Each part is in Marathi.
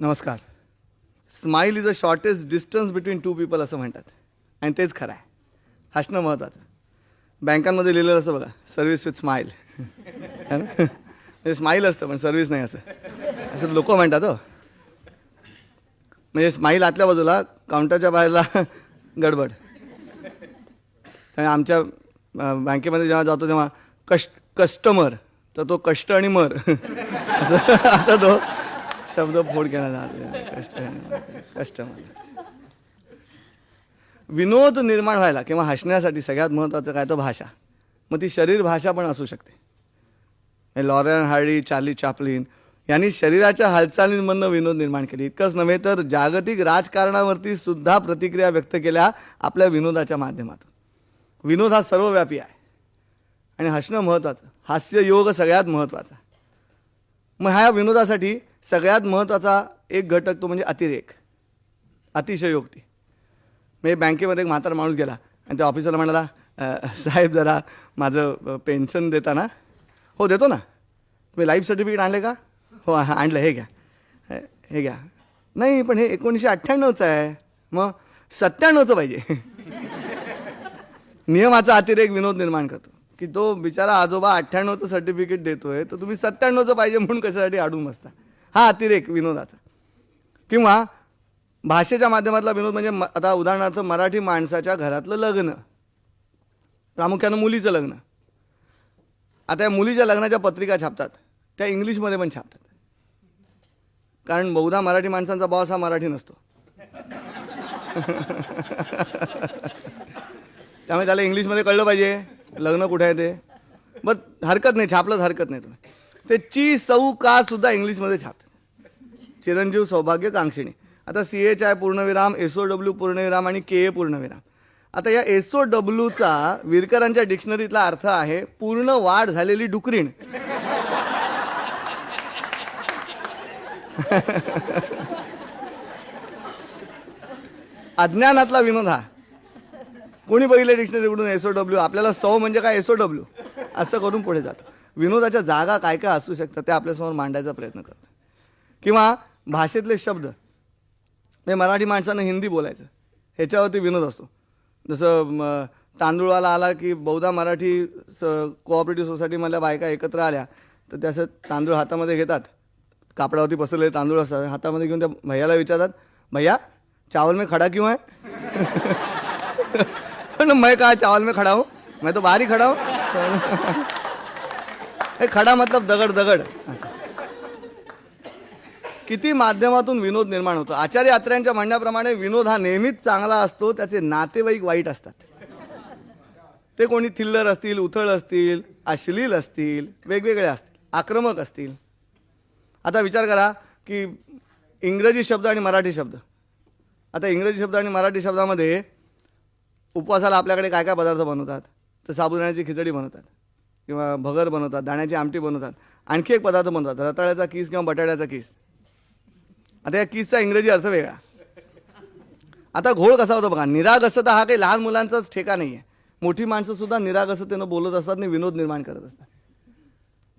नमस्कार. Smile is a shortest distance between two people असं म्हणतात. आणि तेच खरं आहे. हसणं महत्त्वाचं बँकांमध्ये लिहिलेलं असतं बघा सर्व्हिस विथ स्माईल म्हणजे स्माईल असतं पण सर्व्हिस नाही असं. असं लोक म्हणतात हो. म्हणजे स्माईल आतल्या बाजूला काउंटरच्या बाहेरला गडबड. आणि आमच्या बँकेमध्ये जेव्हा जातो तेव्हा कष्ट कस्टमर तर तो कष्ट आणि मर. असं असा तो शब्द फोड केला जातो कष्ट कस्टमर विनोद निर्माण व्हायला किंवा हसण्यासाठी सगळ्यात महत्त्वाचं काय तर भाषा. मग ती शरीर भाषा पण असू शकते. हे लॉरेन हार्डी चार्ली चापलिन यांनी शरीराच्या हालचालींमधनं विनोद निर्माण केले. इतकंच नव्हे तर जागतिक राजकारणावरती सुद्धा प्रतिक्रिया व्यक्त केल्या आपल्या विनोदाच्या माध्यमातून. विनोद हा सर्वव्यापी आहे. आणि हसणं महत्त्वाचं. हास्य योग सगळ्यात महत्त्वाचा. मग ह्या विनोदासाठी सगळ्यात महत्त्वाचा एक घटक तो म्हणजे अतिरेक. अतिशयोक्ती. म्हणजे बँकेमध्ये एक म्हातारा माणूस गेला आणि त्या ऑफिसरला म्हणाला साहेब जरा माझं पेन्शन देता ना हो देतो ना. तुम्ही लाईफ सर्टिफिकेट आणले का? हो हां आणलं हे घ्या. हे हे घ्या. नाही पण हे एकोणीसशे अठ्ठ्याण्णवचं आहे. मग सत्त्याण्णवचं पाहिजे. नियमाचा अतिरेक विनोद निर्माण करतो. की तो बिचारा आजोबा अठ्ठ्याण्णवचं सर्टिफिकेट देतोय तर तुम्ही सत्त्याण्णवचं पाहिजे म्हणून कशासाठी अडून बसता? हा अतिरेक विनोदाचा. किंवा भाषेच्या माध्यमातला विनोद म्हणजे म- आता उदाहरणार्थ मराठी माणसाच्या घरातलं लग्न. प्रामुख्यानं मुलीचं लग्न. आता या मुलीच्या लग्नाच्या पत्रिका छापतात. त्या इंग्लिशमध्ये पण छापतात. कारण बहुधा मराठी माणसांचा बॉस हा मराठी नसतो. त्यामुळे त्याला इंग्लिशमध्ये कळलं पाहिजे लग्न कुठे आहे ते. बरं हरकत नाही छापलंच हरकत नाही तुम्ही. ते ची सौ का सुद्धा इंग्लिशमध्ये छापतात चिरंजीव सौभाग्य कांक्षिणी आता सी एच आय पूर्णविराम एस ओ डब्ल्यू पूर्णविराम आणि के ए पूर्णविराम. आता या एस ओ डब्ल्यूचा विरकरांच्या डिक्शनरीतला अर्थ आहे पूर्ण वाढ झालेली डुकरीण. अज्ञानातला विनोद हा. कोणी बघितलं डिक्शनरीकडून एस ओ डब्ल्यू? आपल्याला सौ म्हणजे काय एस ओ डब्ल्यू? असं करून पुढे जातं. विनोदाच्या जागा काय काय असू शकतात ते आपल्यासमोर मांडायचा प्रयत्न करतात. किंवा भाषेतले शब्द. म्हणजे मराठी माणसानं हिंदी बोलायचं. ह्याच्यावरती विनोद असतो. जसं तांदूळवाला आला की बहुधा मराठी स कोऑपरेटिव्ह सोसायटीमधल्या बायका एकत्र आल्या तर त्या असं तांदूळ हातामध्ये घेतात. कापडावरती पसरलेले तांदूळ असतात. हातामध्ये घेऊन त्या भैयाला विचारतात भैया चावल में खडा क्यों है? पण मैं कहा चावल में खड़ा हो? मैं तो बाहर खड़ा हो. खडा मतलब दगड दगड. असं किती माध्यमातून विनोद निर्माण होतो? आचार्य यात्र्यांच्या म्हणण्याप्रमाणे विनोद हा नेहमीच चांगला असतो त्याचे नातेवाईक वाईट असतात. ते कोणी थिल्लर असतील उथळ असतील अश्लील असतील वेगवेगळे असतील आक्रमक असतील. आता विचार करा की इंग्रजी शब्द आणि मराठी शब्द. आता इंग्रजी शब्द आणि मराठी शब्दामध्ये उपवासाला आपल्याकडे काय काय पदार्थ बनवतात? तर साबुदाण्याची खिचडी बनवतात. किंवा भगर बनवतात दाण्याची आमटी बनवतात आणखी एक पदार्थ बनवतात रताळ्याचा किस किंवा बटाट्याचा किस. आता या किसचा इंग्रजी अर्थ वेगळा. आता घोळ कसा होता बघा निरागसता हा काही लहान मुलांचाच ठेका नाही आहे मोठी माणसं सुद्धा निरागसतेनं बोलत असतात आणि विनोद निर्माण करत असतात.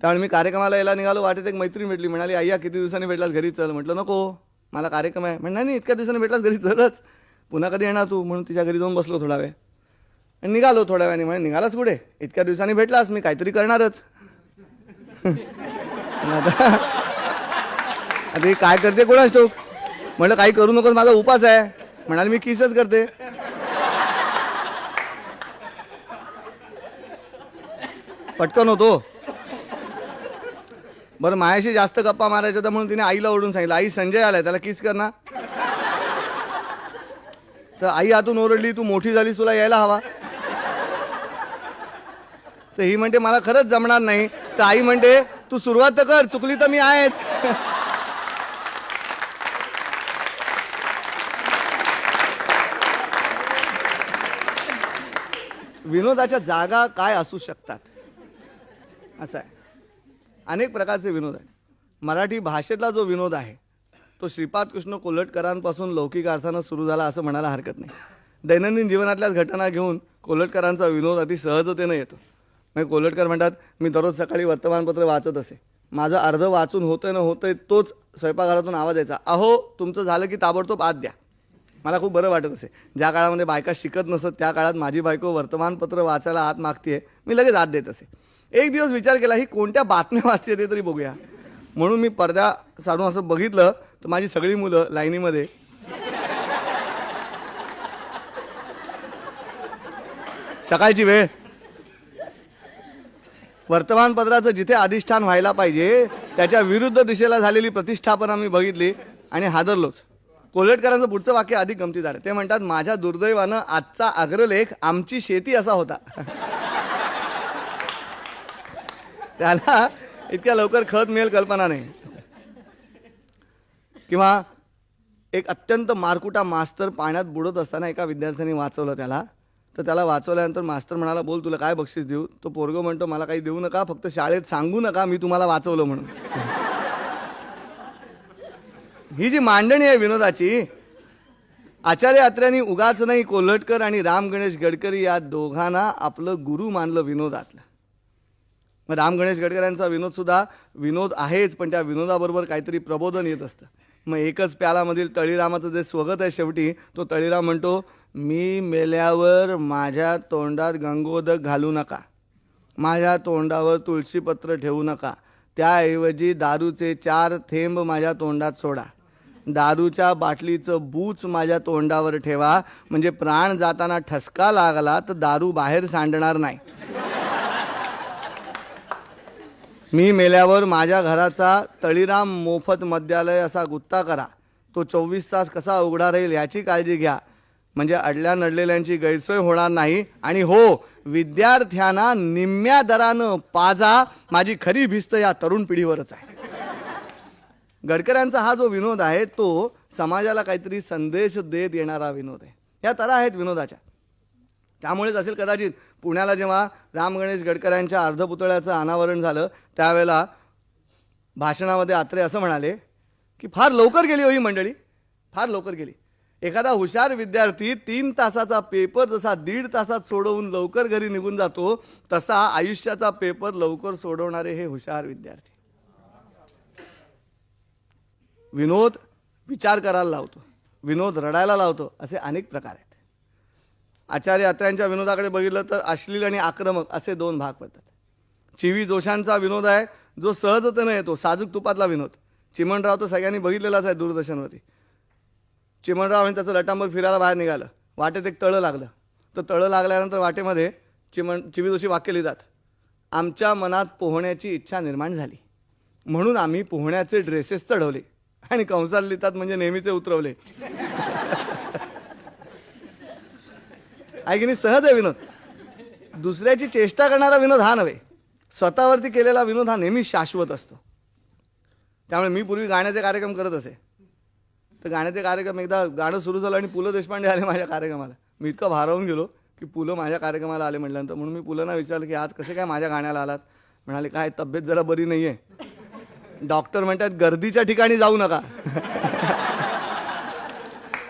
त्यामुळे मी कार्यक्रमाला यायला निघालो वाटेत एक मैत्रीण भेटली म्हणाली अय्या किती दिवसांनी भेटलास घरी चल. म्हटलं नको मला कार्यक्रम आहे. म्हण नाही इतक्या दिवसांनी भेटलास घरी चलच. पुन्हा कधी येणार तू? म्हणून तिच्या घरी जाऊन बसलो थोडा वेळ. निघालो थोड्या वेळाने. म्हणे निघालाच कुठे? इतक्या दिवसांनी भेटलास मी काहीतरी करणारच. आता काय करते कोणाच ठोक म्हटलं काही करू नकोस माझा उपास आहे. म्हणाले मी किसच करते. पटकन होतो. बरं मायाशी जास्त गप्पा मारायच्या तर म्हणून तिने आईला ओढून सांगितलं आई संजय आलाय त्याला किस कर ना तर आई हातून ओरडली तू मोठी झालीस तुला यायला हवा. तर ही म्हणते मला खरंच जमणार नाही. तर आई म्हणते तू सुरुवात तर कर चुकली तर मी आहेच. विनोदाच्या जागा काय असू शकतात? असं आहे. अनेक प्रकारचे विनोद आहेत. मराठी भाषेतला जो विनोद आहे तो श्रीपाद कृष्ण कोल्हटकरांपासून लौकिक अर्थानं सुरू झाला असं म्हणायला हरकत नाही. दैनंदिन जीवनातल्याच घटना घेऊन कोल्हटकरांचा विनोद अति सहजतेनं येतो. म्हणजे कोल्हटकर म्हणतात मी दररोज सकाळी वर्तमानपत्र वाचत असे. माझं अर्ध वाचून होतंय ना होतंय तोच स्वयंपाकघरातून आवाज यायचा. अहो तुमचं झालं की ताबडतोब आत द्या. मला खूप बरं वाटत असे. ज्या काळामध्ये बायका शिकत नसत त्या काळात माझी बायको वर्तमानपत्र वाचायला आत मागते मी लगेच आत देत असे. एक दिवस विचार केला ही कोणत्या बातम्या वाचते ते तरी बघूया. म्हणून मी पडद्या साडून असं बघितलं तर माझी सगळी मुलं लाईनीमध्ये. सकाळची वेळ. वर्तमानपत्राचं जिथे अधिष्ठान व्हायला पाहिजे त्याच्या विरुद्ध दिशेला झालेली प्रतिष्ठापना मी बघितली आणि हादरलोच. कोल्हटकरांचं पुढचं वाक्य अधिक गमतीदार आहे. ते म्हणतात माझ्या दुर्दैवानं आजचा अग्रलेख आमची शेती असा होता. त्याला इतक्या लवकर खत मिळेल कल्पना नाही. किंवा एक अत्यंत मारकुटा मास्तर पाण्यात बुडत असताना एका विद्यार्थ्याने वाचवलं त्याला. तर त्याला वाचवल्यानंतर मास्तर म्हणाला बोल तुला काय बक्षीस देऊ? तो पोरगो म्हणतो मला काही देऊ नका फक्त शाळेत सांगू नका मी तुम्हाला वाचवलं म्हणून. ही जी मांडणी आहे विनोदाची आचार्य अत्र्यांनी उगाच नाही कोल्हटकर आणि राम गणेश गडकरी या दोघांना आपलं गुरु मानलं विनोदातलं. मग राम गणेश गडकऱ्यांचा विनोदसुद्धा विनोद आहेच पण त्या विनोदाबरोबर काहीतरी प्रबोधन येत असतं. मग एकच प्यालामधील तळीरामाचं जे स्वगत आहे शेवटी तो तळीराम म्हणतो मी मेल्यावर माझ्या तोंडात गंगोदक घालू नका. माझ्या तोंडावर तुळशीपत्र ठेवू नका. त्याऐवजी दारूचे चार थेंब माझ्या तोंडात सोडा. दारूच्या बाटलीचं बूच माझ्या तोंडावर ठेवा. म्हणजे प्राण जाताना ठसका लागला तर दारू बाहेर सांडणार नाही. मी मेल्यावर माझ्या घराचा तळीराम मोफत मद्यालय असा गुत्ता करा. तो चोवीस तास कसा उघडा राहील याची काळजी घ्या. म्हणजे अडल्या नडलेल्यांची गैरसोय होणार नाही. आणि हो विद्यार्थ्यांना निम्म्या दरानं पाजा माझी खरी भिस्त या तरुण पिढीवरच आहे. गडकऱ्यांचा हा जो विनोद आहे तो समाजाला काहीतरी संदेश देत येणारा विनोद आहे. या तरा आहेत विनोदाच्या. त्यामुळेच असेल कदाचित पुण्याला जेव्हा राम गणेश गडकऱ्यांच्या अर्धपुतळ्याचं अनावरण झालं त्यावेळेला भाषणामध्ये आत्रे असं म्हणाले की फार लवकर गेली हो ही मंडळी. फार लवकर गेली. एखादा हुशार विद्यार्थी तीन तासाचा पेपर जसा दीड तासात सोडवून लवकर घरी निघून जातो तसा आयुष्याचा पेपर लवकर सोडवणारे हे हुशार विद्यार्थी. विनोद विचार करायला लावतो. विनोद रडायला लावतो. असे अनेक प्रकार आहेत. आचार्य अत्र्यांच्या विनोदाकडे बघितलं तर अश्लील आणि आक्रमक असे दोन भाग पडतात. चिवी जोशांचा विनोद आहे जो सहजतेनं येतो साजूक तुपातला विनोद. चिमणराव तर सगळ्यांनी बघितलेलाच आहे दूरदर्शनवरती. चिमणराव आणि त्याचं लटांबर फिरायला बाहेर निघालं. वाटेत एक तळं लागलं. तर तळं लागल्यानंतर वाटेमध्ये चिमण चिवी जोशी वाक्य लिहितात आमच्या मनात पोहण्याची इच्छा निर्माण झाली. म्हणून आम्ही पोहण्याचे ड्रेसेस चढवले आणि कंसात लिहितात म्हणजे नेहमीचे उतरवले. आहे की नाही? सहज आहे विनोद. दुसऱ्याची चेष्टा करणारा विनोद हा नव्हे. स्वतःवरती केलेला विनोद हा नेहमी शाश्वत असतो. त्यामुळे मी पूर्वी गाण्याचे कार्यक्रम करत असे. तर गाण्याचे कार्यक्रम एकदा गाणं सुरू झालं आणि पु ल देशपांडे आले माझ्या कार्यक्रमाला. मी इतकं भारावून गेलो की पु ल माझ्या कार्यक्रमाला आले म्हटल्यानंतर म्हणून मी पुलंना विचारलं की आज कसे काय माझ्या गाण्याला आलात? म्हणाले काय तब्येत जरा बरी नाही आहे डॉक्टर म्हणतात गर्दीच्या ठिकाणी जाऊ नका.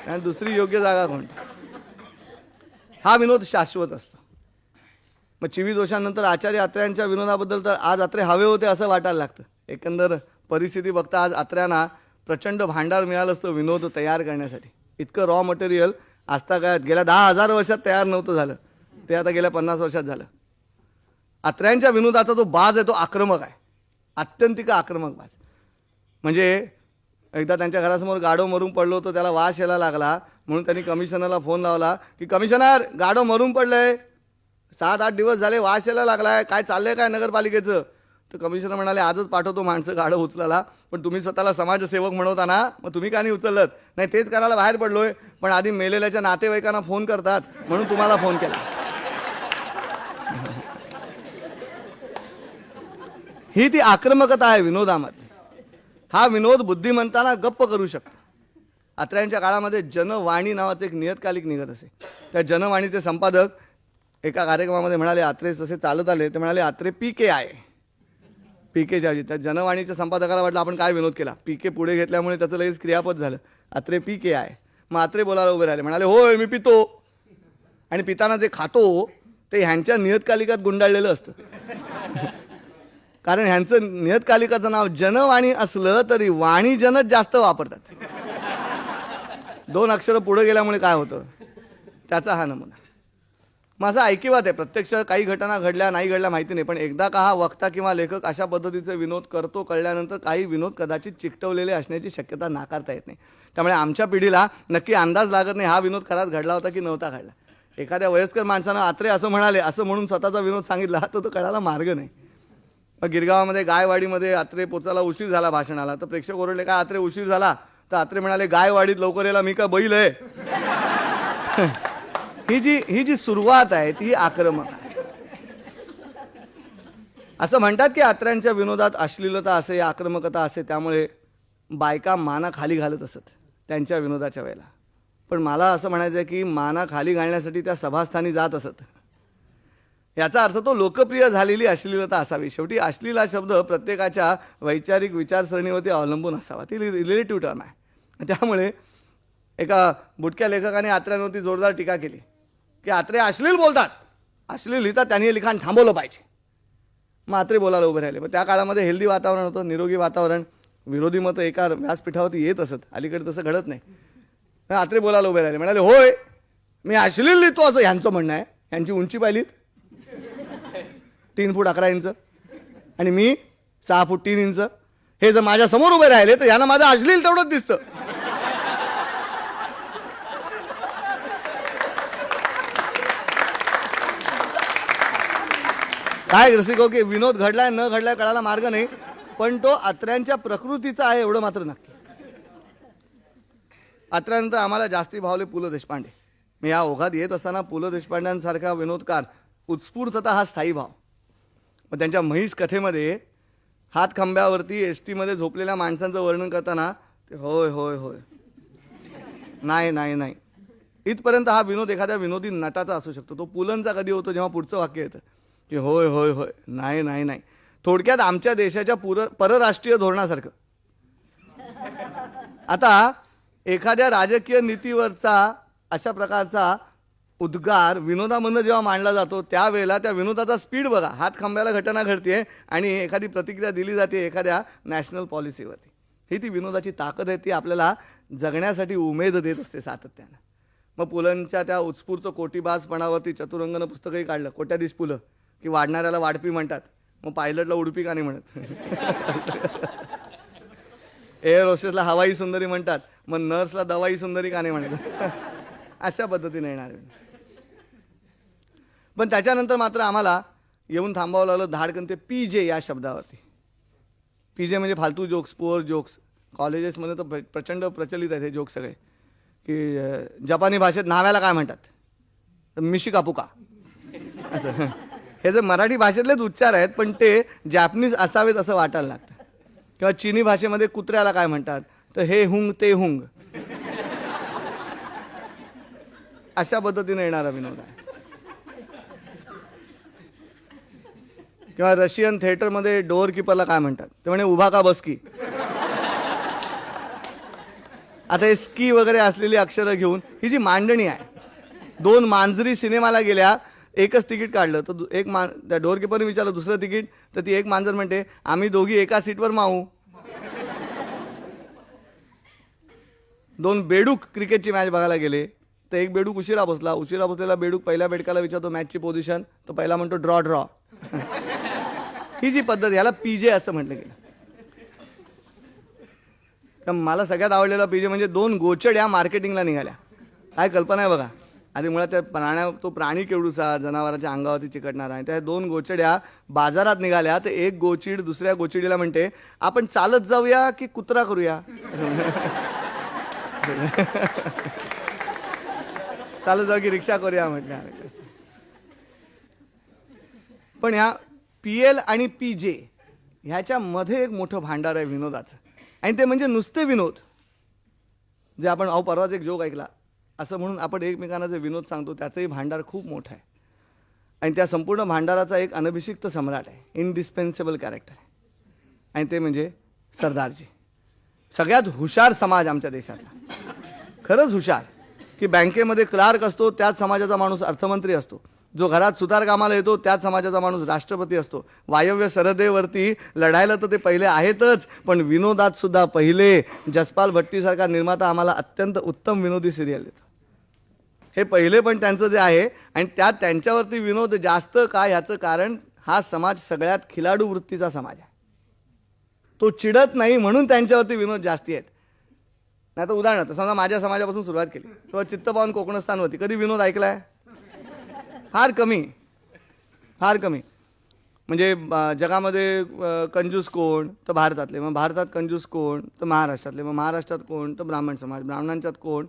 आणि दुसरी योग्य जागा कोणती हा विनोद शाश्वत असतो. मग चिवी दोषांनंतर आचार्य अत्र्यांच्या विनोदाबद्दल तर आज अत्रे हवे होते असं वाटायला लागतं. एकंदर परिस्थिती बघता आज अत्र्यांना प्रचंड भांडार मिळालं असतं विनोद तयार करण्यासाठी. इतकं रॉ मटेरियल आजता काय गेल्या दहा हजार वर्षात तयार नव्हतं झालं. ते आता गेल्या पन्नास वर्षात झालं. अत्र्यांच्या विनोदाचा जो बाज आहे तो आक्रमक आहे. आत्यंतिक आक्रमक बाज. म्हणजे एकदा त्यांच्या घरासमोर गाडो मरून पडलो होतो त्याला वास यायला लागला म्हणून त्यांनी कमिशनरला फोन लावला की कमिशनर गाडो मरून पडलं आहे सात आठ दिवस झाले वास यायला लागला आहे काय चाललं आहे काय नगरपालिकेचं? तर कमिशनर म्हणाले आजच पाठवतो माणसं गाडं उचलायला पण तुम्ही स्वतःला समाजसेवक म्हणवता ना मग तुम्ही का नाही उचललं नाही तेच करायला बाहेर पडलोय पण आधी मेलेल्याच्या नातेवाईकांना फोन करतात म्हणून तुम्हाला फोन केला. ही ती आक्रमकता आहे विनोदामध्ये हा विनोद बुद्धिमंतांना गप्प करू शकतो. आत्र्यांच्या काळामध्ये जनवाणी नावाचं एक नियतकालिक निघत असे. त्या जनवाणीचे संपादक एका कार्यक्रमामध्ये म्हणाले आत्रे जसे चालत आले ते म्हणाले आत्रे पी के आहे पी के जाजी त्या जनवाणीच्या संपादकाला वाटलं आपण काय विनोद केला. पी के पुढे घेतल्यामुळे त्याचं लगेच क्रियापद झालं. आत्रे पी के आहे. मग आत्रे बोलायला उभे राहिले. म्हणाले होय मी पितो. आणि पिताना जे खातो ते ह्यांच्या नियतकालिकात गुंडाळलेलं असतं. कारण ह्यांचं नियतकालिकाचं नाव जनवाणी असलं तरी वाणी जनच जास्त वापरतात. दोन अक्षरं पुढे गेल्यामुळे काय होतं? त्याचा हा नमुना. माझा ऐकिवात आहे. प्रत्यक्ष काही घटना घडल्या नाही घडल्या माहिती नाही. पण एकदा का हा वक्ता किंवा लेखक अशा पद्धतीचे विनोद करतो कळल्यानंतर काही विनोद कदाचित चिकटवलेले असण्याची शक्यता नाकारता येत नाही. त्यामुळे आमच्या पिढीला नक्की अंदाज लागत नाही हा विनोद खराच घडला होता की नव्हता घडला. एखाद्या वयस्कर माणसानं आत्रे असं म्हणाले असं म्हणून स्वतःचा विनोद सांगितला तर तो कळायला मार्ग नाही. मग गिरगावामध्ये गायवाडीमध्ये आत्रे पोचायला उशीर झाला भाषणाला. तर प्रेक्षक ओरडले काय आत्रे उशीर झाला? तर आत्रे म्हणाले गायवाडीत लवकर यायला मी का बैल आहे? ही जी ही जी सुरुवात आहे ती आक्रमक आहे. असं म्हणतात की आत्र्यांच्या विनोदात अश्लीलता असे आक्रमकता असे त्यामुळे बायका माना खाली घालत असत त्यांच्या विनोदाच्या वेळेला. पण मला असं म्हणायचं आहे की माना खाली घालण्यासाठी त्या सभास्थानी जात असत. याचा अर्थ तो लोकप्रिय झालेली अश्लीलता असावी. शेवटी अश्लील हा शब्द प्रत्येकाच्या वैचारिक विचारसरणीवरती अवलंबून असावा. ती रिलेटिव्ह टर्म आहे. त्यामुळे एका बुटक्या लेखकाने आत्र्यांवरती जोरदार टीका केली. की आत्रे अश्लील बोलतात. अश्लील लिहितात त्यांनी लिखाण थांबवलं पाहिजे. मग आत्रे बोलायला उभे राहिले. मग त्या काळामध्ये हेल्दी वातावरण होतं निरोगी वातावरण. विरोधी मतं एका व्यासपीठावरती येत असत. अलीकडे तसं घडत नाही. आत्रे बोलायला उभे राहिले. म्हणाले होय मी अश्लील लिहितो असं ह्यांचं म्हणणं आहे. ह्यांची उंची पाहिलीत? तीन फूट अकरा इंच. आणि मी सहा फूट तीन इंच. हे जर माझ्यासमोर उभे राहिले तर यांना माझं अश्लील तेवढंच दिसतं. काय रसिको हो की विनोद घडलाय न घडलाय कळायला मार्ग नाही पण तो आत्र्यांच्या प्रकृतीचा आहे एवढं मात्र नक्की. आत्र्यानंतर आम्हाला जास्ती भावले पु ल देशपांडे. मी या ओघात येत असताना पु ल देशपांड्यांसारखा विनोदकार उत्स्फूर्तता हा स्थायी भाव. मग त्यांच्या म्हैस कथेमध्ये हात खांब्यावरती एस टीमध्ये झोपलेल्या माणसांचं वर्णन करताना ते होय होय होय. नाही नाही नाही. इथपर्यंत हा विनोद एखाद्या विनोदी नटाचा असू शकतो. तो पुलंचा कधी होतो जेव्हा पुढचं वाक्य येतं. की होय होय होय. नाही नाही नाही. थोडक्यात आमच्या देशाच्या पुर परराष्ट्रीय धोरणासारखं. आता एखाद्या राजकीय नीतीवरचा अशा प्रकारचा उद्गार विनोदामधनं जेव्हा मांडला जातो त्यावेळेला त्या विनोदाचा स्पीड बघा. हात खांब्याला घटना घडते आणि एखादी प्रतिक्रिया दिली जाते एखाद्या नॅशनल पॉलिसीवरती. ही ती विनोदाची ताकद आहे ती आपल्याला जगण्यासाठी उमेद देत असते सातत्यानं. मग पुलंच्या त्या उत्स्फूर्त कोटीबाजपणावरती चतुरंगनं पुस्तकही काढलं. कोट्याधीश पुलं. की वाढणाऱ्याला वाढपी म्हणतात. मग पायलटला उडपी का नाही म्हणत? एअर होस्टेसला हवाई सुंदरी म्हणतात मग नर्सला दवाई सुंदरी का नाही म्हणत? अशा पद्धतीने येणार पण त्याच्यानंतर मात्र आम्हाला येऊन थांबावं लागलं धाडकन ते पी जे या शब्दावरती. पी जे म्हणजे फालतू जोक्स पुअर जोक्स. कॉलेजेसमध्ये तर प्र- प्रचंड प्रचलित आहेत हे जोक्स सगळे. की जपानी भाषेत न्हाव्याला काय म्हणतात? तर मिशी कापुका असं. हे जे मराठी भाषेतलेच उच्चार आहेत पण ते जॅपनीज असावेत असं वाटायला लागतं. किंवा चिनी भाषेमध्ये कुत्र्याला काय म्हणतात? तर हे हुंग ते हुंग. अशा पद्धतीने येणारा विनोद आहे. किंवा रशियन थिएटरमध्ये डोअर किपरला काय म्हणतात? ते म्हणे उभा का बसकी आता हे स्की वगैरे असलेली अक्षरं घेऊन ही जी मांडणी आहे दोन मांजरी सिनेमाला गेल्या एकच तिकीट काढलं तर एक मा त्या डोअरकीपरने विचारलं दुसरं तिकीट? तर ती एक मांजर म्हणते आम्ही दोघी एका सीटवर मावू. दोन बेडूक क्रिकेटची मॅच बघायला गेले तर एक बेडूक उशिरा बसला. उशिरा बसलेला बेडूक पहिल्या बेडकाला विचारतो मॅचची पोझिशन? तो पहिला म्हणतो ड्रॉ ड्रॉ. ही जी पद्धत याला पीजे असं म्हटलं गेलं. तर मला सगळ्यात आवडलेला पीजे म्हणजे दोन गोचड्या मार्केटिंगला निघाल्या. काय कल्पना आहे बघा. आणि मुळात त्या प्राण्या तो प्राणी केवडूसा जनावरांच्या अंगावरती चिकटणारा आहे. त्या दोन गोचड्या बाजारात निघाल्या. तर एक गोचिड दुसऱ्या गोचिडीला म्हणते आपण चालत जाऊया की कुत्रा करूया? चालत जाऊ की रिक्षा करूया म्हटल्या पण ह्या पी एल आणि पी जे ह्याच्यामध्ये एक मोठं भांडार आहे विनोदाचं. आणि ते म्हणजे नुसते विनोद. जे आपण अहो परवाच एक जोक ऐकला. असं म्हणून आपण एकमेकांना जे विनोद सांगतो त्याचंही भांडार खूप मोठं आहे. आणि त्या संपूर्ण भांडाराचा एक अनभिषिक्त सम्राट आहे. इनडिस्पेन्सेबल कॅरेक्टर आहे. आणि ते म्हणजे सरदारजी. सगळ्यात हुशार समाज आमच्या देशातला. खरंच हुशार. की बँकेमध्ये क्लार्क असतो त्याच समाजाचा माणूस अर्थमंत्री असतो. जो घरात सुतार कामाला येतो त्याच समाजाचा माणूस राष्ट्रपती असतो. वायव्य सरहदेवरती लढायला तर ते पहिले आहेतच पण विनोदात सुद्धा पहिले जसपाल भट्टीसारखा निर्माता आम्हाला अत्यंत उत्तम विनोदी सिरियल देतो. हे पहिले पण त्यांचं जे आहे आणि त्यात त्यांच्यावरती विनोद जास्त का? ह्याचं कारण हा समाज सगळ्यात खिलाडू वृत्तीचा समाज आहे. तो चिडत नाही म्हणून त्यांच्यावरती विनोद जास्ती आहेत. नाही तर उदाहरणार्थ समजा माझ्या समाजापासून सुरुवात केली. किंवा चित्तपावन कोकणस्थान होती कधी विनोद ऐकलाय? फार कमी. फार कमी. म्हणजे जगामध्ये कंजूस कोण? तर भारतातले. मग भारतात कंजूस कोण? तर महाराष्ट्रातले. मग महाराष्ट्रात कोण? तर ब्राह्मण समाज. ब्राह्मणांच्यात कोण?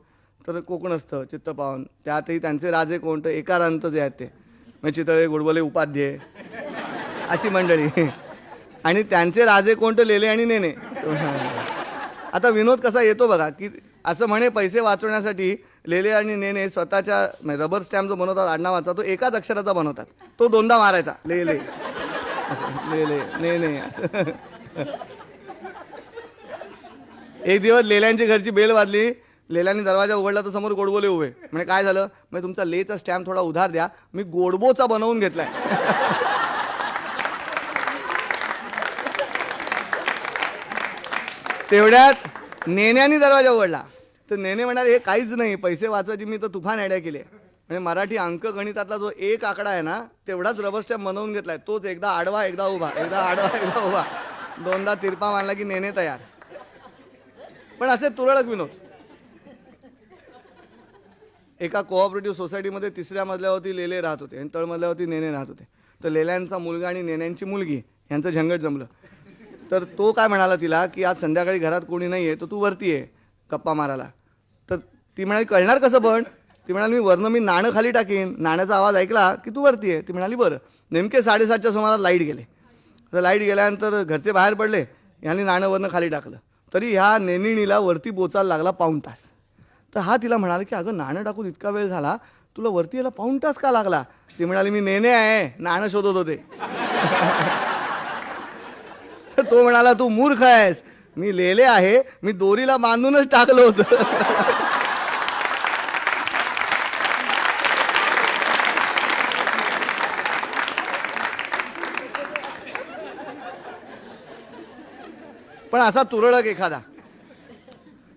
तर कोकणस्थ चित्तपावन. त्यातही त्यांचे राजे कोणतं एकारांत जे आहेत ते. म्हणजे चितळे गुडबले उपाध्ये अशी मंडळी. आणि त्यांचे राजे कोणतं लेले आणि नेने आता विनोद कसा येतो बघा की असं म्हणे पैसे वाचवण्यासाठी लेले आणि नेने स्वतःच्या म्हणजे रबर स्टॅम्प जो बनवतात आडनावाचा तो एकाच अक्षराचा बनवतात. तो दोनदा मारायचा. ले ले असं, ले असं. एक दिवस लेल्यांची घरची बेल वाजली लेल्याने दरवाजा उघडला तर समोर गोडबोले उभे. म्हणजे काय झालं? म्हणजे तुमचा लेचा स्टॅम्प थोडा उधार द्या. मी गोडबोचा बनवून घेतलाय. तेवढ्यात नेण्याने दरवाजा उघडला. तर नेने म्हणाले हे काहीच नाही. पैसे वाचवायची मी तर तुफान आयडिया केली आहे." म्हणजे मराठी अंक गणितातला जो एक आकडा आहे ना तेवढाच रबर स्टॅम्प बनवून घेतलाय. तोच एकदा आडवा एकदा उभा. एकदा आडवा एकदा उभा. दोनदा तिरपा मारला की नेणे तयार. पण असे तुरळक विनोद. एका कोऑपरेटिव्ह सोसायटीमध्ये तिसऱ्या मजल्यावरती लेले राहत होते आणि तळमजल्यावरती नेणे राहत होते. तर लेल्यांचा मुलगा आणि नेण्यांची मुलगी यांचं झंगट जमलं. तर तो काय म्हणाला तिला की आज संध्याकाळी घरात कोणी नाही आहे तर तू वरती आहे गप्पा मारायला. तर ती म्हणाली कळणार कसं पण? ती म्हणाली मी वरनं मी नाणं खाली टाकीन. नाण्याचा आवाज ऐकला की तू वरती आहे ती म्हणाली बरं. नेमके साडेसातच्या सुमारास लाइट गेले. तर लाइट गेल्यानंतर घरचे बाहेर पडले यांनी नाणं वरनं खाली टाकलं. तरी ह्या नेनिणीला वरती बोचायला लागला पाऊण तास. तर हा तिला म्हणाला की अगं नाणं टाकून इतका वेळ झाला तुला वरती याला पाऊण तास का लागला? ती म्हणाली मी नेणे आहे नाणं शोधत होते. तो म्हणाला तू मूर्ख आहेस. मी लेले आहे. मी दोरीला बांधूनच टाकलं होतं. पण असा तुरळक एखादा.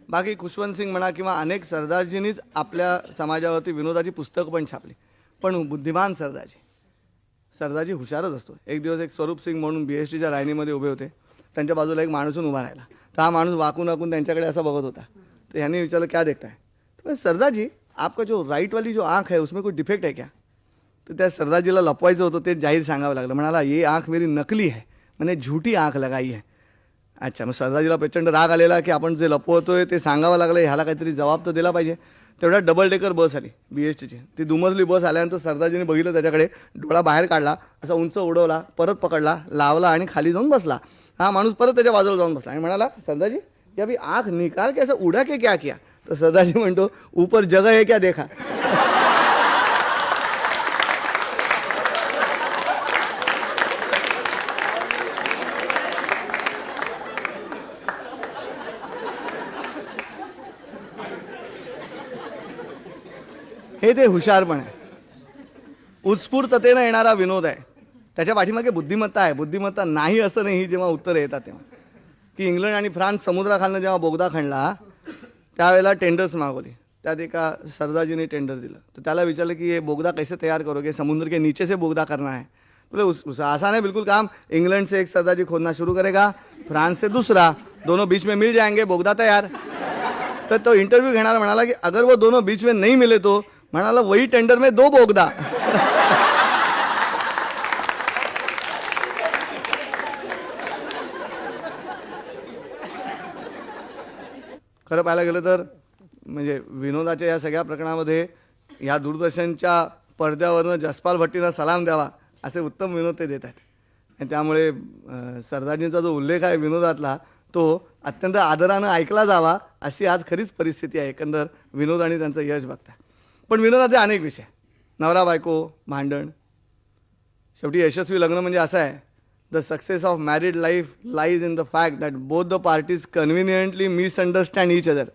बाकी खुशवंत सिंग म्हणा किंवा अनेक सरदारजींनीच आपल्या समाजावरती विनोदाची पुस्तकं पण छापली. पण बुद्धिमान सरदारजी. सरदारजी हुशारच असतो. एक दिवस एक स्वरूप सिंग म्हणून बी एस टीच्या लाईनीमध्ये उभे होते. त्यांच्या बाजूला एक माणूसून उभा राहिला. तर हा माणूस वाकून वाकून त्यांच्याकडे असा बघत होता. तर ह्यांनी विचारलं क्या देखताय तर सरदारजी आपका जो राईट वाली जो आँख है उसमें कोई डिफेक्ट है क्या? तर त्या सरदारजीला लपवायचं होतं ते जाहीर सांगावं लागलं. म्हणाला ये आँख मेरी नकली है. मैंने झूठी आँख लगाई है. अच्छा मग सरदारजीला प्रचंड राग आलेला की आपण जे लपवतोय ते सांगावं लागलं ह्याला काहीतरी जबाब तर दिला पाहिजे. तेवढ्या डबल डेकर बस आली बी एस टीची ती दुमजली बस आल्यानंतर सरदारजीने बघितलं त्याच्याकडे डोळा बाहेर काढला असा उंच उडवला परत पकडला लावला आणि खाली जाऊन बसला. हा माणूस परत त्याच्या बाजूला जाऊन बसला आणि म्हणाला सरदारजी या बी आख निकाल के असं उडा के क्या किया? तर सरदारजी म्हणतो ऊपर जग हे क्या देखा? हे ते हुशारपण आहे. उत्स्फूर्ततेनं येणारा विनोद आहे. त्याच्या पाठीमागे बुद्धिमत्ता आहे. बुद्धिमत्ता नाही असं नाही जेव्हा उत्तरं येतात तेव्हा. की इंग्लंड आणि फ्रान्स समुद्राखालनं जेव्हा बोगदा खणला त्यावेळेला टेंडर्स मागवली. त्यात एका सरदारजीने टेंडर दिलं. तर त्याला विचारलं की हे बोगदा कैसे तैयार करोगे? समुद्र के नीचे से बोगदा करना है. बोले उस, उस आसान है बिल्कुल काम. इंग्लैंड से एक सरदारजी खोदना शुरू करेगा फ्रांस से दूसरा. दोनों बीच में मिल जाएंगे बोगदा तैयार. तर तो इंटरव्यू घेणारा म्हणाला की अगर वो दोनों बीच में नहीं मिले तो म्हणाला वही टेंडर में दो बोगदा. खरं पाहायला गेलं तर म्हणजे विनोदाच्या या सगळ्या प्रकरणामध्ये या दूरदर्शनच्या पडद्यावरनं जसपाल भट्टीला सलाम द्यावा असे उत्तम विनोद ते देत आहेत आणि त्यामुळे सरदारजींचा जो उल्लेख आहे विनोदातला तो अत्यंत आदरानं ऐकला जावा अशी आज खरीच परिस्थिती आहे. एकंदर विनोद आणि त्यांचं यश बघता पण विनोदाचे अनेक विषय. नवरा बायको भांडण. शेवटी यशस्वी लग्न म्हणजे असं आहे. The success of married life lies in the fact that both the parties conveniently misunderstand each other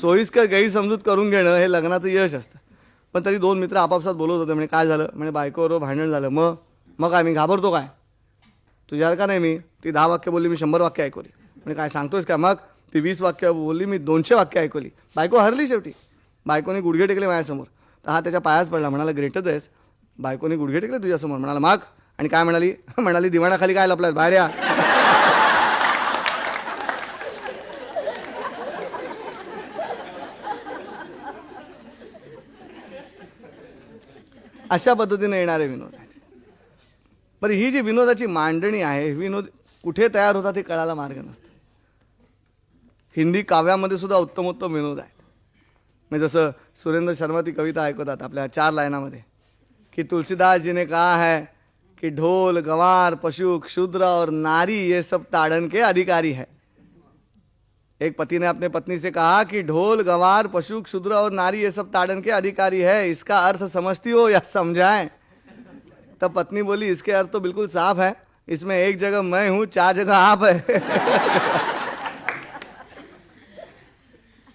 सोयीस्कर गैरसमजूत करून घेणं हे लग्नाचं यश असतं. पण तरी दोन मित्र आपापसात बोलत होते म्हणजे काय झालं? म्हणजे बायकोबरोबर भांडण झालं. मग? मग काय? मी घाबरतो काय? तुझ्यावर का नाही मी? ती दहा वाक्य बोलली मी शंभर वाक्य ऐकवली. म्हणजे काय सांगतोयस का? मग? ती वीस वाक्य बोलली मी दोनशे वाक्य ऐकवली. बायको हरली शेवटी. बायकोने गुडघे टेकले माझ्यासमोर. तर हा त्याच्या पायाच पडला म्हणाला ग्रेटच आहेस बायकोने गुडघे टेकले तुझ्यासमोर. म्हणाला माग. आणि काय म्हणाली? म्हणाली दिवाणाखाली काय लपलाय बाहेर या. अशा पद्धतीने येणारे विनोद आहेत. बरं ही जी विनोदाची मांडणी आहे विनोद कुठे तयार होतात ते कळायला मार्ग नसतो. हिंदी काव्यामध्ये सुद्धा उत्तमोत्तम विनोद आहे. म्हणजे जसं सुरेंद्र शर्मा ती कविता ऐकवतात आपल्या चार लाईनामध्ये, कि तुलसीदास जी ने कहा है कि ढोल, गंवार, पशु, क्षुद्र और नारी, ये सब ताड़न के अधिकारी है। एक पति ने अपने पत्नी से कहा कि ढोल, गंवार, पशु, क्षुद्र और नारी, ये सब ताड़न के अधिकारी है, इसका अर्थ समझती हो या समझाएँ? तब पत्नी बोली, इसके अर्थ तो बिल्कुल साफ़ है, इसमें एक जगह मैं हूँ, चार जगह आप है।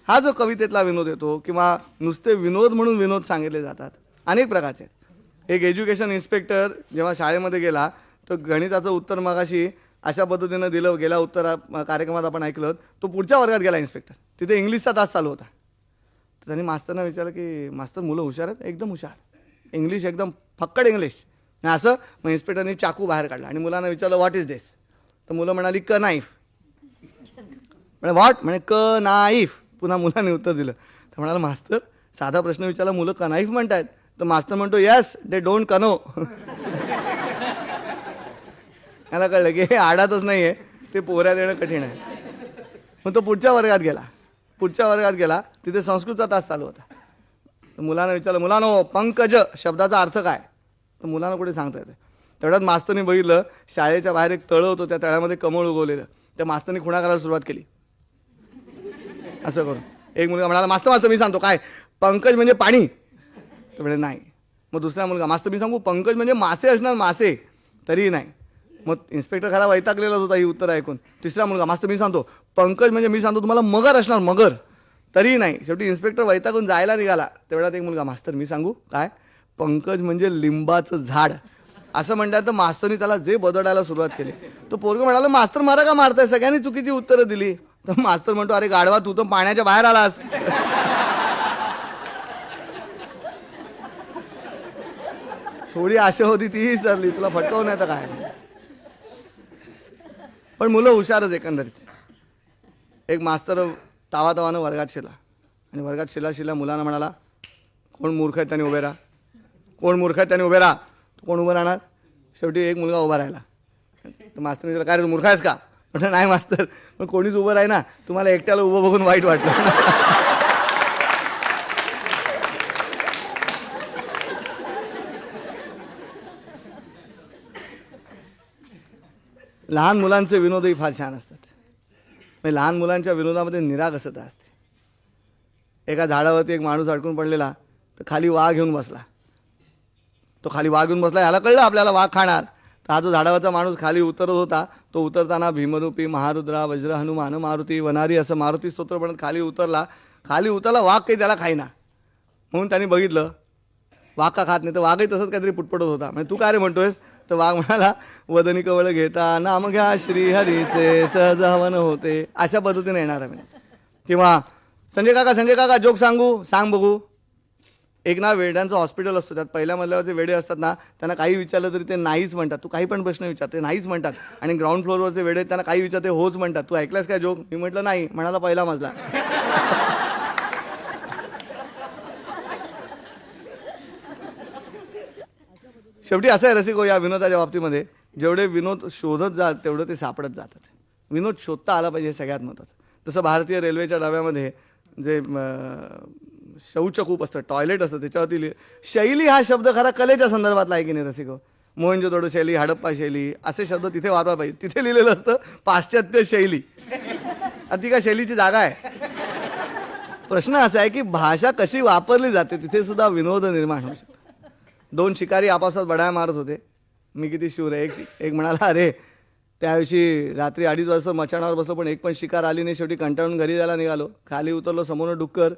हा जो कवितेतला विनोद येतो किंवा नुसते विनोद म्हणून विनोद सांगितले जातात अनेक प्रकारचे आहेत. एक एज्युकेशन इन्स्पेक्टर जेव्हा शाळेमध्ये गेला तर गणिताचं उत्तर मगाशी अशा पद्धतीनं दिलं गेल्या उत्तर कार्यक्रमात आपण ऐकलं तो पुढच्या वर्गात गेला इन्स्पेक्टर तिथे इंग्लिशचा तास चालू होता. तर त्यांनी मास्तरना विचारलं की मास्तर मुलं हुशार आहेत? एकदम हुशार. इंग्लिश एकदम फक्कड इंग्लिश. आणि असं मग इन्स्पेक्टरने चाकू बाहेर काढला आणि मुलांना विचारलं व्हॉट इज दिस तर मुलं म्हणाली क नाईफ म्हणजे व्हॉट म्हणे क नाईफ पुन्हा मुलाने उत्तर दिलं. तर म्हणाला मास्तर साधा प्रश्न विचारला मुलं कनाईफ म्हणतायत. तर मास्तर म्हणतो येस दे डोंट कनो. याला कळलं की हे आडातच नाही आहे ते पोहऱ्या देणं कठीण आहे. मग तो पुढच्या वर्गात गेला. पुढच्या वर्गात गेला तिथे संस्कृतचा तास चालू होता. तर मुलानं विचारलं मुलानो पंकज शब्दाचा अर्थ काय? तर मुलांना कुठे सांगता येते तेवढ्यात मास्तरनी बघितलं शाळेच्या बाहेर एक तळं होतं त्या तळ्यामध्ये कमळ उगवलेलं. त्या मास्तरनी खुणा करायला सुरुवात केली. असं करून. एक मुलगा म्हणाला मास्तर मास्तर मी सांगतो काय? पंकज म्हणजे पाणी. तर म्हणजे नाही. मग दुसरा मुलगा मास्तर मी सांगू पंकज म्हणजे मासे असणार मासे. तरीही नाही. मग इन्स्पेक्टर खरा वैतागलेलाच होता ही उत्तर ऐकून. तिसरा मुलगा मास्तर मी सांगतो पंकज म्हणजे मी सांगतो तुम्हाला मगर असणार मगर. तरीही नाही. शेवटी इन्स्पेक्टर वैतागून जायला निघाला. तेवढ्यात एक मुलगा मास्तर मी सांगू काय? पंकज म्हणजे लिंबाचं झाड. असं म्हणतात तर मास्तरनी त्याला जे बदडायला सुरुवात केली. तो पोरग म्हणाला मास्तर मारा का मारताय? सगळ्यांनी चुकीची उत्तरं दिली. तर मास्तर म्हणतो अरे गाढवा तू तर पाण्याच्या बाहेर आलास. थोडी आशा होती तीही सरली तुला फटकवून येतं काय? पण मुलं हुशारच एकंदरीत. एक मास्तर तावा तावानं वर्गात शिला आणि वर्गात शिला शिला मुलांना म्हणाला कोण मूर्ख आहे त्याने उभे राहा. कोण मूर्ख आहे त्याने उभे राहा. तू कोण उभं राहणार? शेवटी एक मुलगा उभा राहिला. तर मास्तर विचारलं काय रे तू मूर्ख आहेस का? म्हटलं नाही मास्तर मग कोणीच उभं राही ना तुम्हाला एकट्याला उभं बघून वाईट वाटलं. लहान मुलांचे विनोदही फार छान असतात. म्हणजे लहान मुलांच्या विनोदामध्ये निरागसता असते एका झाडावरती एक माणूस अडकून पडलेला तर खाली वाघ घेऊन बसला. तो खाली वाघ घेऊन बसला ह्याला कळलं आपल्याला वाघ खाणार. तर हा जो झाडावरचा माणूस खाली उतरत होता तो उतरताना भीमरूपी महारुद्रा वज्र हनुमान मारुती वनारी असं मारुती स्तोत्र म्हणत खाली उतरला. खाली उतरला वाघ काही त्याला खाईना. म्हणून त्यांनी बघितलं वाघ का खात नाही तर वाघही तसंच काहीतरी पुटपटत होता. म्हणजे तू काय रे म्हणतोयस? तर वाघ म्हणाला वदनी कवळ घेता नाम घ्या श्रीहरीचे सहज हवन होते. अशा पद्धतीने येणार आहे किंवा संजय काका संजय काका जोक सांगू सांग बघू. एक ना वेड्यांचं हॉस्पिटल असतं. त्यात पहिल्या मजल्यावर जे वेडे असतात ना त्यांना काही विचारलं तरी ते नाहीच म्हणतात. तू काही पण प्रश्न विचार ते नाहीच म्हणतात. आणि ग्राउंड फ्लोअरवरचे वेडे त्यांना काही विचारते होच म्हणतात. तू ऐकलास काय जोक मी म्हटलं नाही. म्हणाला पहिला मजला. शेवटी असं आहे रसिको हो या विनोदाच्या बाबतीमध्ये जेवढे विनोद शोधत जात तेवढं ते सापडत जातात. विनोद शोधता आला पाहिजे हे सगळ्यात महत्त्वाचं जसं भारतीय रेल्वेच्या डब्यामध्ये जे शौच खूप असतं. टॉयलेट असतं. त्याच्यावरती लिहि- शैली हा शब्द खरा कलेच्या संदर्भातला आहे की नाही रसिको मोहनजोदडो शैली हडप्पा शैली असे शब्द तिथे वापरा पाहिजे. तिथे लिहिलेलं असतं पाश्चात्य शैली. ती काय शैलीची जागा आहे? प्रश्न असा आहे की भाषा कशी वापरली जाते तिथे सुद्धा विनोद निर्माण होऊ शकतो. दोन शिकारी आपापसात बडाया मारत होते. मी किती शूर आहे एक एक म्हणाला अरे त्या दिवशी रात्री अडीच वाजता मचाणावर बसलो पण एक पण शिकार आली नाही. शेवटी कंटाळून घरी जायला निघालो. खाली उतरलो समोर डुक्कर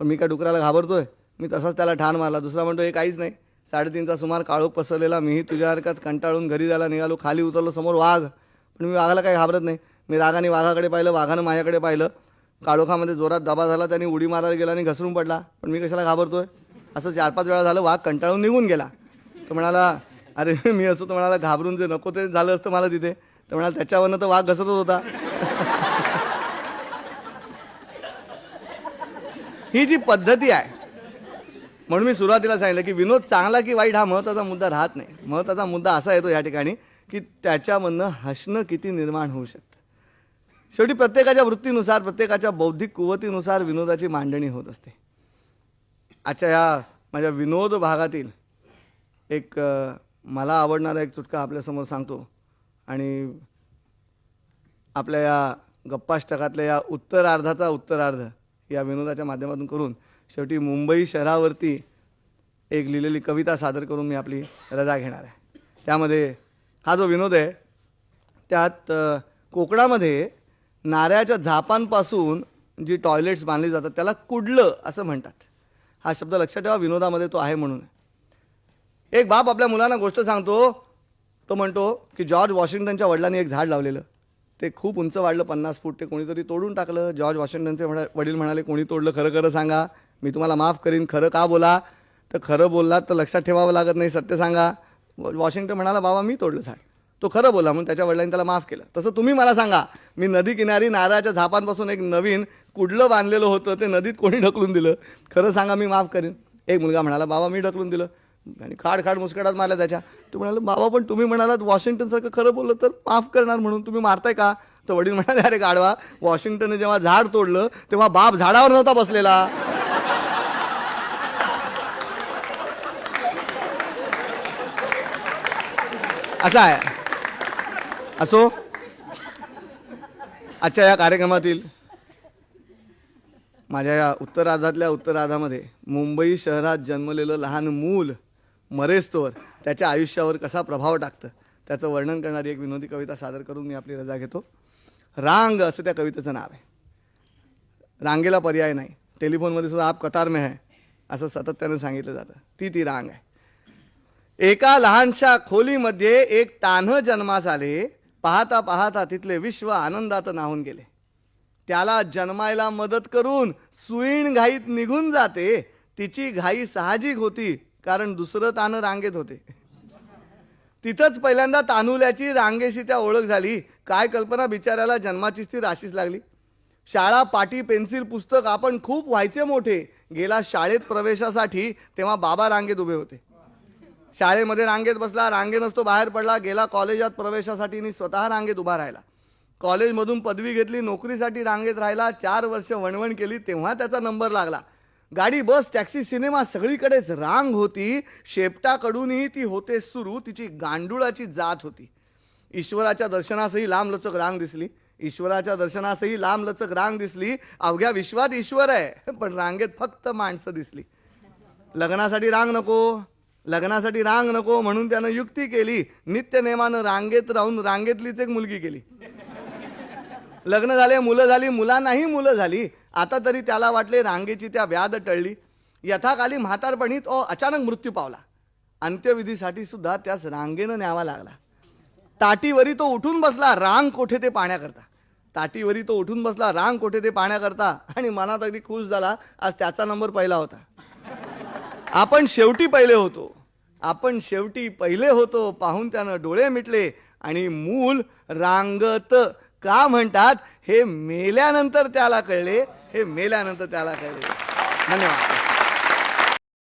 पण मी काय डुकराला घाबरतोय? मी तसाच त्याला ठाण मारला. दुसरा म्हणतो हे काहीच नाही. साडेतीनचा सुमार काळोख पसरलेला मीही तुझ्यासारखाच कंटाळून घरी जायला निघालो. खाली उतरलो समोर वाघ. पण मी वाघाला काही घाबरत नाही. मी रागाने वाघाकडे पाहिलं वाघानं माझ्याकडे पाहिलं. काळोखामध्ये जोरात दबा झाला त्याने उडी मारायला गेला आणि घसरून पडला. पण मी कशाला घाबरतोय? असं चार पाच वेळा झालं वाघ कंटाळून निघून गेला. तो म्हणाला अरे मी असं तो म्हणाला घाबरून जे नको ते झालं असतं मला तिथे. तर म्हणाला त्याच्यावरनं तर वाघ घसरत होता. ही जी पद्धती आहे. म्हणून मी सुरुवातीला सांगितलं की विनोद चांगला की वाईट हा महत्त्वाचा मुद्दा राहत नाही. महत्त्वाचा मुद्दा असा येतो या ठिकाणी की त्याच्यामधनं हसणं किती निर्माण होऊ शकतं. शेवटी प्रत्येकाच्या वृत्तीनुसार प्रत्येकाच्या बौद्धिक कुवतीनुसार विनोदाची मांडणी होत असते. आजच्या या माझ्या विनोद भागातील एक मला आवडणारा एक चुटका आपल्यासमोर सांगतो. आणि आपल्या या गप्पाष्टकातल्या या उत्तरार्धाचा उत्तरार्ध या विनोदाच्या माध्यमातून करून शेवटी मुंबई शहरावरती एक लिहिलेली कविता सादर करून मी आपली रजा घेणार आहे. त्यामध्ये हा जो विनोद आहे त्यात कोकणामध्ये नारळाच्या झापांपासून जी टॉयलेट्स बांधली जातात त्याला कुडलं असं म्हणतात. हा शब्द लक्षात ठेवा विनोदामध्ये तो आहे म्हणून. एक बाप आपल्या मुलांना गोष्ट सांगतो तो म्हणतो की जॉर्ज वॉशिंग्टनच्या वडिलांनी एक झाड लावलेलं. ते खूप उंच वाढलं पन्नास फूट ते कोणीतरी तोडून टाकलं. जॉर्ज वॉशिंग्टनचे म्हणा वडील म्हणाले कोणी तोडलं खरं खरं सांगा. मी तुम्हाला माफ करीन. खरं का बोला? तर खरं बोललात तर लक्षात ठेवावं लागत नाही सत्य सांगा. वॉ- वॉशिंग्टन म्हणाला बाबा मी तोडलं झाड. तो खरं बोला म्हणून त्याच्या वडिलांनी त्याला माफ केलं. तसं तुम्ही मला सांगा. मी नदी किनारी नारळाच्या झापांपासून एक नवीन कुडलं बांधलेलं होतं. ते नदीत कोणी ढकलून दिलं? खरं सांगा मी माफ करीन. एक मुलगा म्हणाला बाबा मी ढकलून दिलं. आणि खाड खाड मुस्कटात मारल्या त्याच्या. तू म्हणाला बाबा पण तुम्ही म्हणालात वॉशिंग्टनसारखं खरं बोललं तर माफ करणार म्हणून. तुम्ही मारताय का? तर वडील म्हणाले अरे गाडवा वॉशिंग्टनने जेव्हा झाड तोडलं तेव्हा बाप झाडावर नव्हता बसलेला. असा आहे. असो. आजच्या या कार्यक्रमातील माझ्या या उत्तराधातल्या उत्तराधामध्ये मुंबई शहरात जन्मलेलं लहान मूल मरेस्तोवर त्याच्या आयुष्यावर कसा प्रभाव टाकतं त्याचं वर्णन करणारी एक विनोदी कविता सादर करून मी आपली रजा घेतो. रांग असं त्या कवितेचं नाव आहे. रांगेला पर्याय नाही. टेलिफोनमध्ये सुद्धा आप कतार में है असं सातत्यानं सांगितलं जातं. ती ती रांग आहे. एका लहानशा खोलीमध्ये एक तान्ह जन्मास आले. पाहता पाहता तिथले विश्व आनंदात नाहून गेले. त्याला जन्मायला मदत करून सुईण घाईत निघून जाते. तिची घाई साहजिक होती. कारण दुसरं तानं रांगेत होते. तिथंच पहिल्यांदा तानुल्याची रांगेशी त्या ओळख झाली. काय कल्पना बिचाऱ्याला जन्माचीच ती राशीच लागली. शाळा पाटी पेन्सिल पुस्तक आपण खूप व्हायचे मोठे. गेला शाळेत प्रवेशासाठी तेव्हा बाबा रांगेत उभे होते. शाळेमध्ये रांगेत बसला रांगे नसतो बाहेर पडला गेला कॉलेजात प्रवेशासाठी स्वतः रांगेत उभा राहिला. कॉलेजमधून पदवी घेतली नोकरीसाठी रांगेत राहिला चार वर्ष वणवण केली तेव्हा त्याचा नंबर लागला. गाडी बस टॅक्सी सिनेमा सगळीकडेच रांग होती. शेपटाकडूनही ती होते सुरू. तिची गांडुळाची जात होती. ईश्वराच्या दर्शनासही लांबलचक रांग दिसली. ईश्वराच्या दर्शनासही लांबलचक रांग दिसली. अवघ्या विश्वात ईश्वर आहे पण रांगेत फक्त माणसं दिसली. लग्नासाठी रांग नको लग्नासाठी रांग नको म्हणून त्यानं युक्ती केली. नित्य नेमानं रांगेत राहून रांगेतलीच एक मुलगी केली. लग्न झाले मुलं झाली मुलांनाही मुलं झाली. आता तरी त्याला वाटले रांगेची त्या व्याध टळली. यथाकाली म्हातारपणी तो अचानक मृत्यू पावला. अंत्यविधीसाठी सुद्धा त्यास रांगेनं न्यावा लागला. ताटीवरी तो उठून बसला रांग कोठे ते पाण्याकरता ताटीवरी तो उठून बसला रांग कोठे ते पाण्याकरता आणि मनात अगदी खुश झाला आज त्याचा नंबर पहिला होता. आपण शेवटी पहिले होतो. आपण शेवटी पहिले होतो पाहून त्यानं डोळे मिटले आणि मूल रांगत का म्हणतात? हे मेल्यानंतर त्याला कळले. हे मेल्यानंतर त्याला कळले. धन्यवाद.